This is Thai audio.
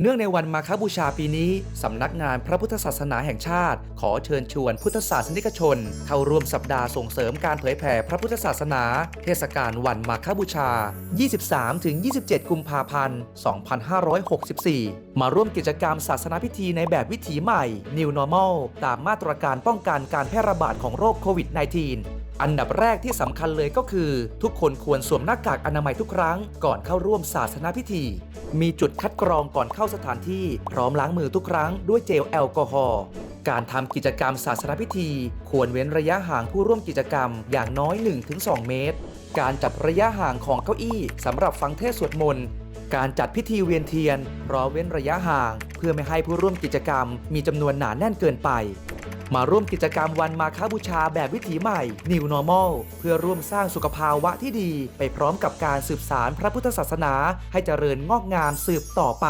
เนื่องในวันมาฆบูชาปีนี้ สำนักงานพระพุทธศาสนาแห่งชาติ ขอเชิญชวนพุทธศาสนิกชน เข้าร่วมสัปดาห์ส่งเสริมการเผยแผ่พระพุทธศาสนา เทศกาลวันมาฆบูชา 23-27 กุมภาพันธ์ 2564 มาร่วมกิจกรรมศาสนาพิธีในแบบวิถีใหม่ New Normal ตามมาตรการป้องกันการแพร่ระบาดของโรคโควิด -19 อันดับแรกที่สำคัญเลยก็คือ ทุกคนควรสวมหน้ากากอนามัยทุกครั้ง ก่อนเข้าร่วมศาสนาพิธี มีจุดคัดกรองก่อนเข้าสถานที่ พร้อมล้างมือทุกครั้งด้วยเจลแอลกอฮอล์การทำกิจกรรมศาสนาพิธี ควรเว้นระยะห่างผู้ร่วมกิจกรรมอย่างน้อย 1-2 เมตร การจัดระยะห่างของเก้าอี้สำหรับฟังเทศสวดมนต์การจัดพิธีเวียนเทียนรอเว้นระยะห่าง เพื่อไม่ให้ผู้ร่วมกิจกรรมมีจำนวนหนาแน่นเกินไป มาร่วมกิจกรรมวันมาคบูชาแบบวิถีใหม่ New Normal เพื่อร่วมสร้างสุขภาวะที่ดี ไปพร้อมกับการสืบสารพระพุทธศาสนาให้เจริญงอกงามสืบต่อไป